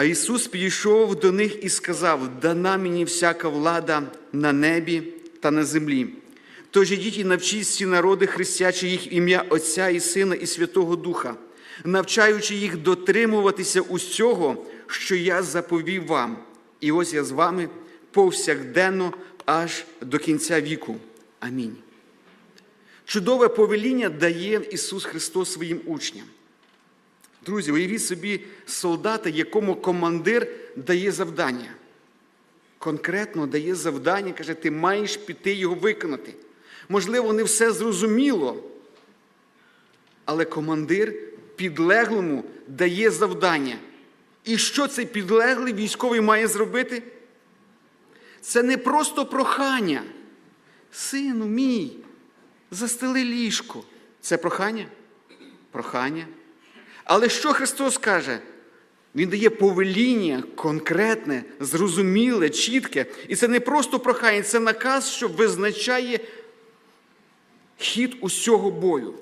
А Ісус підійшов до них і сказав: Дана мені всяка влада на небі та на землі. Тож ідіть і навчіть всі народи, хрестячи їх ім'я Отця і Сина і Святого Духа, навчаючи їх дотримуватися усього, що я заповів вам. І ось я з вами повсякденно аж до кінця віку. Амінь. Чудове повеління дає Ісус Христос своїм учням. Друзі, уявіть собі солдата, якому командир дає завдання. Конкретно дає завдання, каже, ти маєш піти його виконати. Можливо, не все зрозуміло, але командир підлеглому дає завдання. І що цей підлеглий військовий має зробити? Це не просто прохання. Сину мій, застели ліжко. Це прохання? Прохання. Але що Христос каже? Він дає повеління конкретне, зрозуміле, чітке. І це не просто прохання, це наказ, що визначає хід усього бою.